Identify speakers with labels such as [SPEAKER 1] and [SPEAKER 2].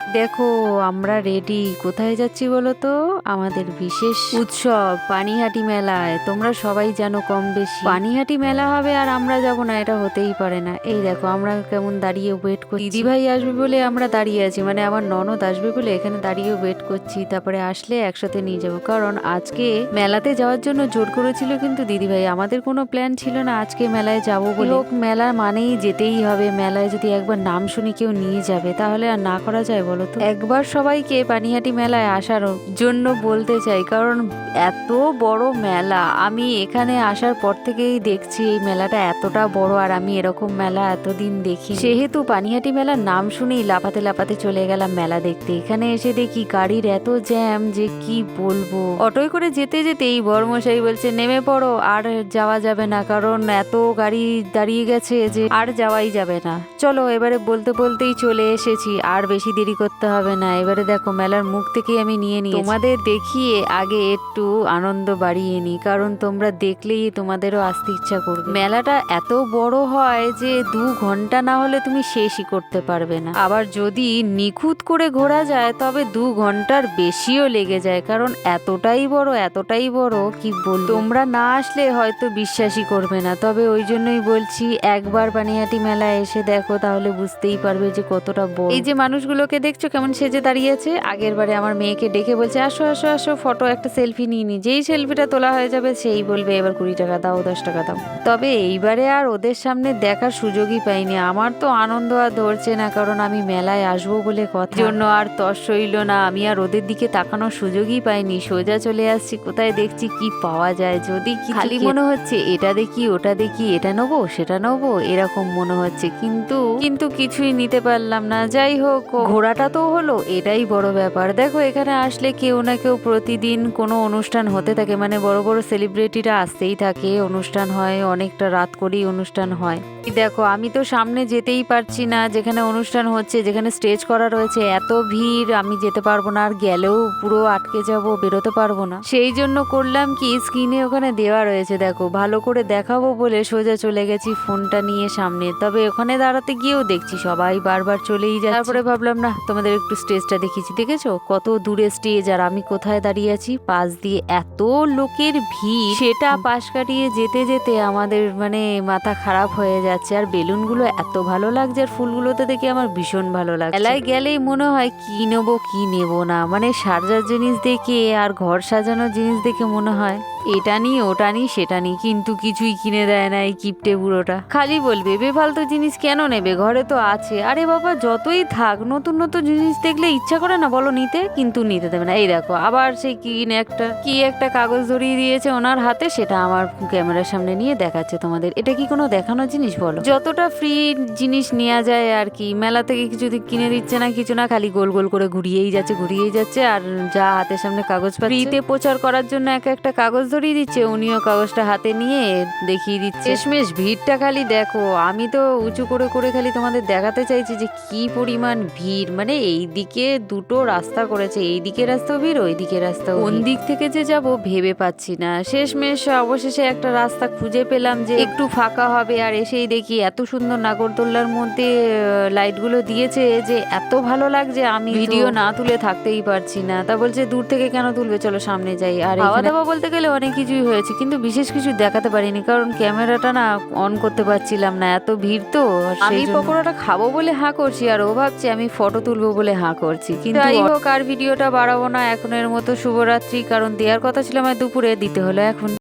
[SPEAKER 1] দেখো, আমরা রেডি কোথায় যাচ্ছি বলো তো? আমাদের বিশেষ উৎসব, পানিহাটি মেলায়। তোমরা সবাই জানো কম বেশি। পানিহাটি মেলা হবে আর আমরা যাব না, এটা হতেই পারে না। এই দেখো, আমরা কেমন দাঁড়িয়ে ওয়েট করছি। দিদি ভাই আসবে বলে আমরা দাঁড়িয়ে আছি মানে আমার ননদ আসবে বলে এখানে দাঁড়িয়ে ওয়েট করছি। তারপরে আসলে একসাথে নিয়ে যাব, কারণ আজকে মেলাতে যাওয়ার জন্য জোর করেছিল কিন্তু দিদি ভাই আমাদের কোনো প্ল্যান ছিল না আজকে মেলায় যাব বলে। হোক, মেলা মানেই যেতেই হবে। মেলায় যদি একবার নাম শুনি কেউ নিয়ে যাবে, তাহলে আর না করা যায় বলো তো একবার সবাইকে পানিহাটি মেলায় আসার জন্য বলতে চাই, কারণ এত বড় মেলা। আমি এখানে আসার পর থেকেই দেখছি এই মেলাটা এতটা বড়, আর আমি এরকম মেলা এতদিন দেখি সেহেতু পানিহাটি মেলার নাম শুনেই লাফাতে লাফাতে চলে গেলাম মেলা দেখতে। এখানে এসে দেখি গাড়ির এত জ্যাম যে কি বলব? অটোয় করে যেতে যেতেই বড়মশাই বলছে, নেমে পড়ো, আর যাওয়া যাবে না, কারণ এত গাড়ি দাঁড়িয়ে গেছে যে আর যাওয়াই যাবে না। চলো, এবারে বলতে বলতেই চলে এসেছি, আর বেশি দেরি করতে হবে না। এবারে দেখো, মেলার মুখ থেকেই আমি নিয়ে নিই তোমাদের দেখিয়ে আগে একটু আনন্দ বাড়িয়ে নিই, কারণ তোমরা দেখলেই তোমাদেরও আসতে ইচ্ছা করবে। মেলাটা এত বড় হয় যে দু ঘণ্টা না হলে তুমি শেষই করতে পারবে না। আবার যদি নিখুঁত করে ঘোরা যায়, তবে দু ঘণ্টার বেশিও লেগে যায়, কারণ এতটাই বড় এতটাই বড়, কি বল তোমরা না আসলে হয়তো বিশ্বাসই করবে না। তবে ওই জন্যই বলছি, একবার পানিহাটি মেলায় এসে দেখো, তাহলে বুঝতেই পারবে যে কতটা বড়। এই যে মানুষগুলোকে দেখছ কেমন সেজে দাঁড়িয়েছে আগের বারে আমার মেয়েকে ডেকে বলছে আসো আসো আসো ফটো একটা সেলফি নিয়ে নি। যেই সেলফিটা তোলা হয়ে যাবে সেই বলবে এবার কুড়ি টাকা দাও দশ টাকা দাও। তবে এইবারে আর ওদের সামনে দেখার সুযোগই পাইনি। আমার তো আনন্দ আর ধরছে না কারণ আমি মেলায় আসব বলে কথা। জন্য আর তর সইল না। আমি আর ওদের দিকে তাকানোর সুযোগই পাইনি। সোজা চলে আসছি কোথায় দেখছি কি পাওয়া যায়। যদি খালি মনে হচ্ছে এটা দেখি ওটা দেখি এটা নেব সেটা নেব এরকম মনে হচ্ছে। কিন্তু কিন্তু কিছুই নিতে পারলাম না। যাই হোক ঘোরাটা তো হলো, এটাই বড় ব্যাপার। দেখো, এখানে আসলে কেউ না কেউ প্রতিদিন কোনো অনুষ্ঠান হতে থাকে মানে বড় বড় সেলিব্রিটিরা আসতেই থাকে, অনুষ্ঠান হয়, অনেকটা রাত করেই অনুষ্ঠান হয়। দেখো, আমি তো সামনে যেতেই পারছি না, যেখানে অনুষ্ঠান হচ্ছে, যেখানে স্টেজ করা রয়েছে, এত ভিড়, আমি যেতে পারব না, আর গেলেও পুরো আটকে যাব, বেরোতে পারব না। সেই জন্য করলাম কি স্ক্রিনে ওখানে দেওয়া রয়েছে, দেখো, ভালো করে দেখাবো বলে সোজা চলে গেছি ফোনটা নিয়ে সামনে। তবে ওখানে দাঁড়াতে গিয়েও দেখছি, সবাই বারবার চলেই যায় তারপরে ভাবলাম, না তোমাদের একটু স্টেজটা দেখিয়েছি দেখেছ? কত দূরে স্টেজ আর আমি কোথায় দাঁড়িয়ে আছি? পাশ দিয়ে এত লোকের ভিড় সেটা পাশ কাটিয়ে যেতে যেতে আমাদের মানে মাথা খারাপ হয়ে যাচ্ছে। আর বেলুনগুলো এত ভালো লাগছে আর ফুলগুলোতে দেখে আমার ভীষণ ভালো লাগছে। মেলায় গেলেই মনে হয় কি নেব কি নেব না। মানে সাজার জিনিস দেখে আর ঘর সাজানোর জিনিস দেখে মনে হয় এটা নি ওটা নি সেটা নি কিন্তু কিছুই কিনে দেয় না এই কিপটে বুড়োটা। খালি বলবে বেফালতু জিনিস কেন নেবে? ঘরে তো আছে। আরে বাবা, যতই থাক, নতুন নতুন জিনিস দেখলে ইচ্ছা করে না, বলো নিতে? কিন্তু নিতে দেবে না। এই দেখো, আবার সেই কি না একটা, কি একটা কাগজ ধরিয়ে দিয়েছে ওনার হাতে, সেটা আমার ক্যামেরার সামনে নিয়ে দেখাচ্ছে তোমাদের। এটা কি কোনো দেখানোর জিনিস, বলো? যতটা ফ্রি জিনিস নেওয়া যায় আর কি, মেলা থেকে কিছু কিনে দিচ্ছে না, কিছু না, খালি গোল গোল করে ঘুরিয়েই যাচ্ছে ঘুরিয়েই যাচ্ছে, আর যা হাতের সামনে কাগজ ফ্রিতে প্রচার করার জন্য এক একটা কাগজ ধরিয়ে দিচ্ছে উনিও কাগজটা হাতে নিয়ে দেখিয়ে দিচ্ছে। শেষমেশ ভিড়টা খালি দেখো আমি তো উঁচু করে করে খালি তোমাদের দেখাতে চাইছি যে কি পরিমাণ ভিড়। মানে এই দিকে দুটো রাস্তা করেছে এই দিকে রাস্তাও ভিড় ওই দিকে রাস্তাও কোন দিক থেকে যে যাব ভেবে পাচ্ছি না। শেষমেশ অবশেষে একটা রাস্তা খুঁজে পেলাম যে একটু ফাঁকা হবে আর এসেই দেখি এত সুন্দর নাগরদোল্লার মধ্যে লাইটগুলো দিয়েছে যে এত ভালো লাগছে আমি ভিডিও না তুলে থাকতেই পারছি না। তা বলছে দূর থেকে কেন তুলবে? চলো সামনে যাই। আর খাওয়া দাওয়া বলতে গেলে অনেক কিছুই হয়েছে কিন্তু বিশেষ কিছু দেখাতে পারিনি কারণ ক্যামেরাটা না অন করতে পারছিলাম না এত ভিড় তো
[SPEAKER 2] আমি পকোড়াটা
[SPEAKER 1] খাব বলে হাঁ করছি আর ও ভাবছে আমি ফটো তুলবো বলে হাঁ করছি। কিন্তু যাই হোক আর ভিডিওটা বাড়াবো না এখন এর মতো শুভরাত্রি কারণ দেওয়ার কথা ছিল আমার দুপুরে দিতে হলো এখন।